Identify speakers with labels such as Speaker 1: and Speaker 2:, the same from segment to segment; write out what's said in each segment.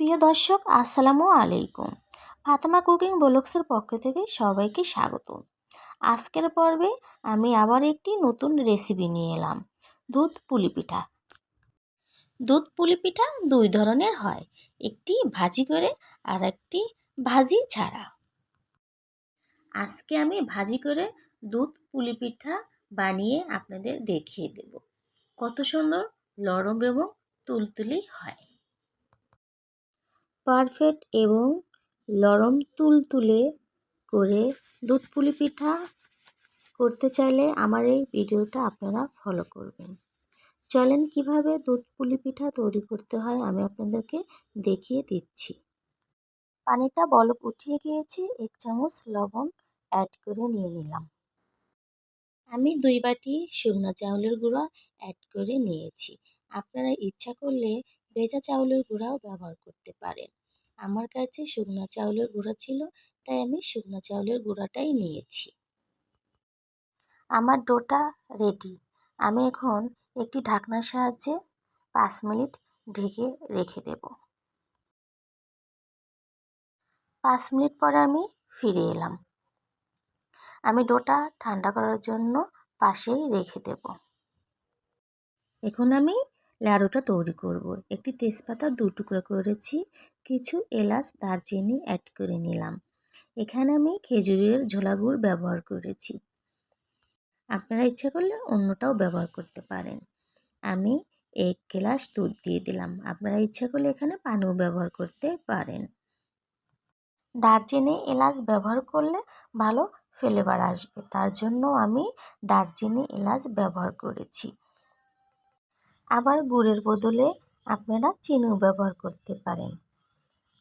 Speaker 1: প্রিয় দর্শক, আসসালামু আলাইকুম। ফাতেমা কুকিং ব্লগসের পক্ষ থেকে সবাইকে স্বাগত। আজকের পর্বে আমি আবার একটি নতুন রেসিপি নিয়ে এলাম, দুধ পুলি পিঠা। দুধ পুলি পিঠা দুই ধরনের হয়, একটি ভাজি করে আর একটি ভাজি ছাড়া। আজকে আমি ভাজি করে দুধ পুলি পিঠা বানিয়ে আপনাদের দেখিয়ে দেব। কত সুন্দর, নরম এবং তুলতুলি হয়। পারফেক্ট এবং নরম তুলতুলে করে দুধ পুলি পিঠা করতে চাইলে আমার এই ভিডিওটা আপনারা ফলো করবেন। চলেন কীভাবে দুধ পুলি পিঠা তৈরি করতে হয় আমি আপনাদেরকে দেখিয়ে দিচ্ছি। পানিটা বলক উঠিয়ে গিয়েছে এক চামচ লবণ অ্যাড করে নিয়ে নিলাম। আমি দুই বাটি শুকনো চাউলের গুঁড়া অ্যাড করে নিয়েছি। আপনারা ইচ্ছা করলে ভেজা চাউলের গুঁড়াও ব্যবহার করতে পারেন। আমার কাছে শুকনো চাউলের গুঁড়া ছিল, তাই আমি শুকনো চাউলের গুঁড়াটাই নিয়েছি। আমার ডোটা রেডি। আমি এখন একটি ঢাকনার সাহায্যে পাঁচ মিনিট ঢেকে রেখে দেব। পাঁচ মিনিট পরে আমি ফিরে এলাম। আমি ডোটা ঠান্ডা করার জন্য পাশেই রেখে দেব। এখন আমি লাড়ুটা তৈরি করব। একটি তেজপাতা দু টুকরো করেছি, কিছু এলাচ, দারচিনি অ্যাড করে নিলাম। এখানে আমি খেজুরের ঝোলা গুড় ব্যবহার করেছি। আপনারা ইচ্ছা করলে অন্যটাও ব্যবহার করতে পারেন। আমি এক গ্লাস দুধ দিয়ে দিলাম। আপনারা ইচ্ছা করলে এখানে পানিও ব্যবহার করতে পারেন। দারচিনি, এলাচ ব্যবহার করলে ভালো ফ্লেভার আসবে। তার জন্য আমি দারচিনি, এলাচ ব্যবহার করেছি। আবার গুড়ের বদলে আপনারা চিনিও ব্যবহার করতে পারেন।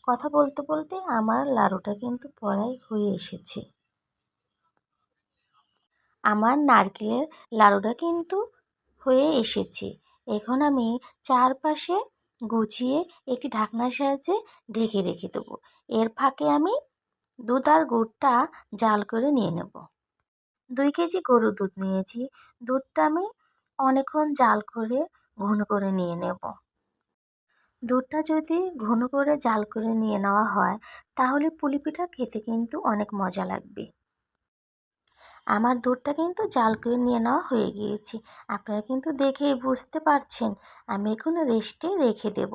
Speaker 1: কথা বলতে বলতে আমার লাড়ুটা কিন্তু পড়াই হয়ে এসেছে। আমার নারকেলের লাড়ুটা কিন্তু হয়ে এসেছে। এখন আমি চারপাশে গুছিয়ে একটি ঢাকনার সাহায্যে ঢেকে রেখে দেবো। এর ফাঁকে আমি দুধ আর গুড়টা জাল করে নিয়ে নেব। দুই কেজি গরুর দুধ নিয়েছি। দুধটা আমি অনেকক্ষণ জাল করে ঘন করে নিয়ে নেব। দুধটা যদি ঘন করে জাল করে নিয়ে নেওয়া হয়, তাহলে পুলি পিঠা খেতে কিন্তু অনেক মজা লাগবে। আমার দুধটা কিন্তু জাল করে নিয়ে নেওয়া হয়ে গিয়েছে। আপনারা কিন্তু দেখেই বুঝতে পারছেন, আমি এখন রেস্টে রেখে দেব।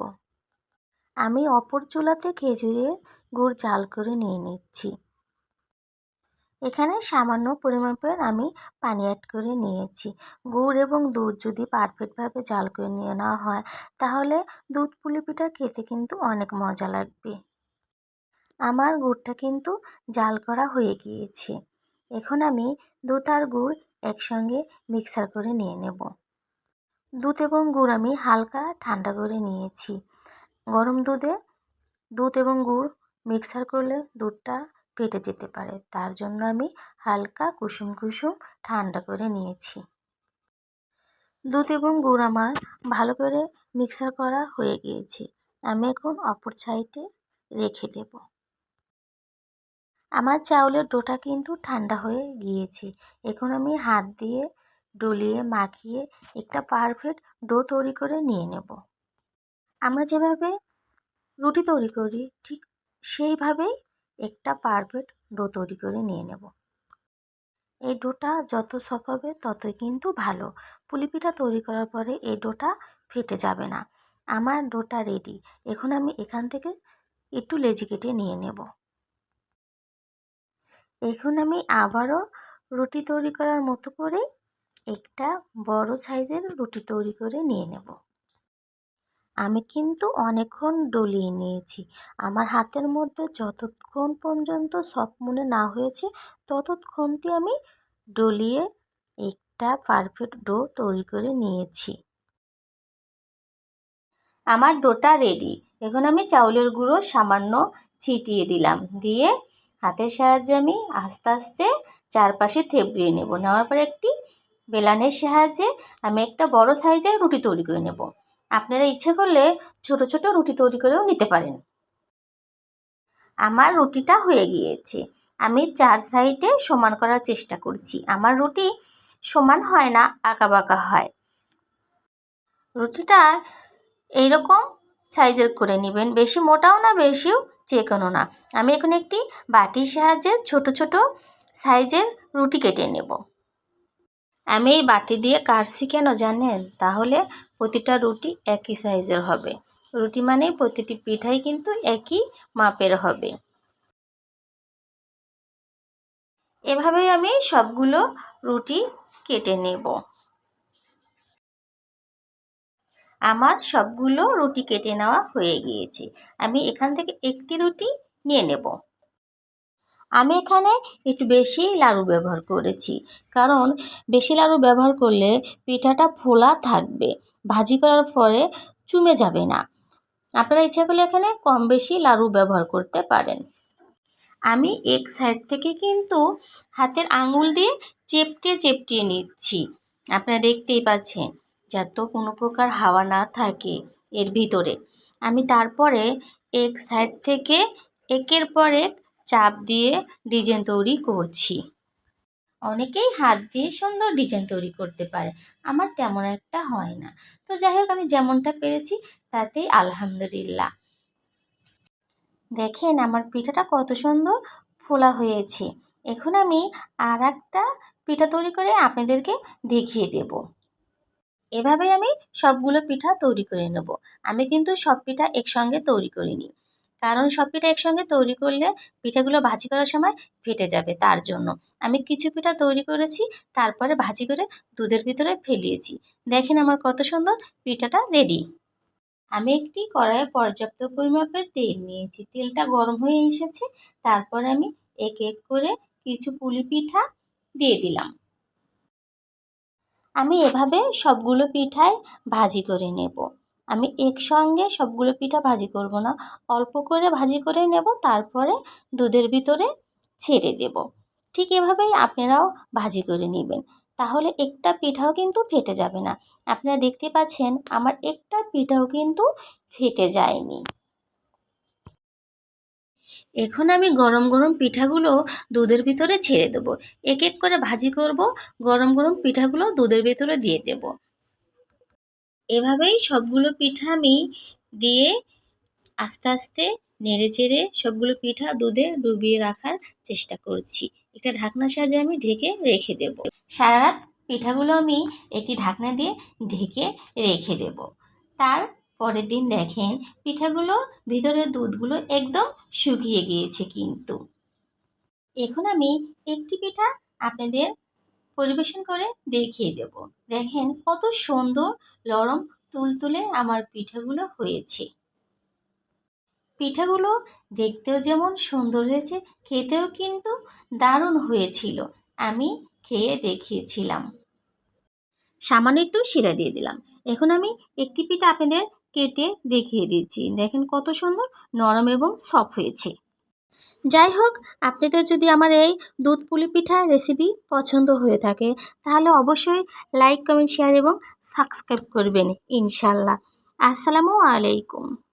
Speaker 1: আমি অপর চুলাতে খেজুরের গুড় জাল করে নিয়ে নিচ্ছি। এখানে সামান্য পরিমাপের আমি পানি অ্যাড করে নিয়েছি। গুড় এবং দুধ যদি পারফেক্টভাবে জাল করে নিয়ে নেওয়া হয়, তাহলে দুধ পুলি পিঠা খেতে কিন্তু অনেক মজা লাগবে। আমার গুড়টা কিন্তু জাল করা হয়ে গিয়েছে। এখন আমি দুধ আর গুড় একসঙ্গে মিক্সার করে নিয়ে নেব। দুধ এবং গুড় আমি হালকা ঠান্ডা করে নিয়েছি। গরম দুধে দুধ এবং গুড় মিক্সার করলে দুধটা ফেটে যেতে পারে। তার জন্য আমি হালকা কুসুম কুসুম ঠান্ডা করে নিয়েছি। দুধ এবং গুড় আমার ভালো করে মিক্সার করা হয়ে গিয়েছে। আমি এখন অপর সাইডে রেখে দেব। আমার চাউলের ডোটা কিন্তু ঠান্ডা হয়ে গিয়েছে। এখন আমি হাত দিয়ে ডলিয়ে মাখিয়ে একটা পারফেক্ট ডো তৈরি করে নিয়ে নেব। আমরা যেভাবে রুটি তৈরি করি, ঠিক সেইভাবেই একটা পারফেক্ট ডো তৈরি করে নিয়ে নেব। এই ডোটা যত সফ হবে ততই কিন্তু ভালো। পুলি পিঠা তৈরি করার পরে এই ডোটা ফেটে যাবে না। আমার ডোটা রেডি এখন আমি এখান থেকে একটু লেজি কেটে নিয়ে নেব। এখন আমি আবারও রুটি তৈরি করার মতো করে একটা বড় সাইজের রুটি তৈরি করে নিয়ে নেব। আমি কিন্তু অনেকক্ষণ ডলিয়ে নিয়েছি। আমার হাতের মধ্যে যতক্ষণ পর্যন্ত সব মনে না হয়েছে ততক্ষণটি আমি ডলিয়ে একটা পারফেক্ট ডো তৈরি করে নিয়েছি। আমার ডোটা রেডি এখন আমি চাউলের গুঁড়ো সামান্য ছিটিয়ে দিলাম। দিয়ে হাতের সাহায্যে আমি আস্তে আস্তে চারপাশে থেবড়িয়ে নেব। নেওয়ার পরে একটি বেলানের সাহায্যে আমি একটা বড় সাইজের রুটি তৈরি করে নেব। আপনারা ইচ্ছে করলে ছোট ছোট রুটি তৈরি করেও নিতে পারেন। আমার রুটিটা হয়ে গিয়েছে। আমি চার সাইডে সমান করার চেষ্টা করছি। আমার রুটি সমান হয় না আঁকা বাঁকা হয়। রুটিটা এইরকম সাইজের করে নেবেন। বেশি মোটাও না, বেশিও চেকনো না। আমি এখন একটি বাটির সাহায্যে ছোট ছোট সাইজের রুটি কেটে নেব। আমি এই বাটি দিয়ে কাটছি কেন জানেন? তাহলে প্রতিটা রুটি একই সাইজের হবে। রুটি মানে প্রতিটি পিঠাই কিন্তু একই মাপের হবে। এভাবেই আমি সবগুলো রুটি কেটে নেব। আমার সবগুলো রুটি কেটে নেওয়া হয়ে গিয়েছে। আমি এখান থেকে একটি রুটি নিয়ে নেব। আমি এখানে একটু বেশি লাড়ু ব্যবহার করেছি। কারণ বেশি লাড়ু ব্যবহার করলে পিঠাটা ফোলা থাকবে, ভাজি করার পরে চুমে যাবে না। আপনারা ইচ্ছা করলে এখানে কম বেশি লাড়ু ব্যবহার করতে পারেন। আমি এক সাইড থেকে কিন্তু হাতের আঙুল দিয়ে চেপটে চেপটিয়ে নিচ্ছি। আপনারা দেখতেই পাচ্ছেন যাতে কোনো প্রকার হাওয়া না থাকে এর ভিতরে। আমি তারপরে এক সাইড থেকে একের পর এক চাপ দিয়ে ডিজাইন তৈরি করছি। অনেকেই হাত দিয়ে সুন্দর ডিজাইন তৈরি করতে পারে, আমার তেমন একটা হয় না। তো যাই হোক, আমি যেমনটা পেরেছি তাতেই আলহামদুলিল্লাহ। দেখেন আমার পিঠাটা কত সুন্দর ফোলা হয়েছে। এখন আমি আর একটা পিঠা তৈরি করে আপনাদেরকে দেখিয়ে দেব। এভাবে আমি সবগুলো পিঠা তৈরি করে নেব। আমি কিন্তু সব পিঠা একসঙ্গে তৈরি করিনি। কারণ সব পিঠা একসঙ্গে তৈরি করলে পিঠাগুলো ভাজি করার সময় ফেটে যাবে তার জন্য। আমি কিছু পিঠা তৈরি করেছি, তারপরে ভাজি করে দুধের ভিতরে ফেলিয়েছি। দেখেন আমার কত সুন্দর পিঠাটা রেডি আমি একটি কড়াইয়ে পর্যাপ্ত পরিমাপের তেল নিয়েছি। তেলটা গরম হয়ে এসেছে, তারপরে আমি এক এক করে কিছু পুলি পিঠা দিয়ে দিলাম। আমি এভাবে সবগুলো পিঠাই ভাজি করে নেব। আমি একসঙ্গে সবগুলো পিঠা ভাজি করব না। অল্প করে ভাজি করে নেব, তারপরে দুধের ভিতরে ছেড়ে দেব। ঠিক এভাবেই আপনারাও ভাজি করে নেবেন। তাহলে একটা পিঠাও কিন্তু ফেটে যাবে না। আপনারা দেখতে পাচ্ছেন, আমার একটা পিঠাও কিন্তু ফেটে যায়নি। এখন আমি গরম গরম পিঠাগুলো দুধের ভিতরে ছেড়ে দেবো। এক এক করে ভাজি করব, গরম গরম পিঠাগুলো দুধের ভিতরে দিয়ে দেব। এভাবেই সবগুলো পিঠা আমি দিয়ে আস্তে আস্তে নেড়ে চেড়ে সবগুলো পিঠা দুধে ডুবিয়ে রাখার চেষ্টা করছি। একটা ঢাকনা সাহায্যে আমি ঢেকে রেখে দেব। সারা রাত পিঠাগুলো আমি একটি ঢাকনা দিয়ে ঢেকে রেখে দেব। তার পরের দিন দেখেন পিঠাগুলো ভিতরের দুধগুলো একদম শুকিয়ে গিয়েছে কিন্তু। এখন আমি একটি পিঠা আপনাদের পরিবেশন করে দেখিয়ে দেব। দেখেন কত সুন্দর নরম তুলতুলে আমার পিঠাগুলো হয়েছে। পিঠাগুলো দেখতেও যেমন সুন্দর হয়েছে, খেতেও কিন্তু দারুণ হয়েছিল। আমি খেয়ে দেখিয়েছিলাম। সামান্য একটু শিরা দিয়ে দিলাম। এখন আমি একটি পিঠা আপনাদের কেটে দেখিয়ে দিচ্ছি। দেখেন কত সুন্দর নরম এবং সফট হয়েছে। যাই হোক, আপনাদের যদি আমার এই দুধ পুলি পিঠা রেসিপি পছন্দ হয়ে থাকে, তাহলে অবশ্যই লাইক কমেন্ট শেয়ার এবং সাবস্ক্রাইব করবেন, ইনশাল্লাহ। আসসালামু আলাইকুম।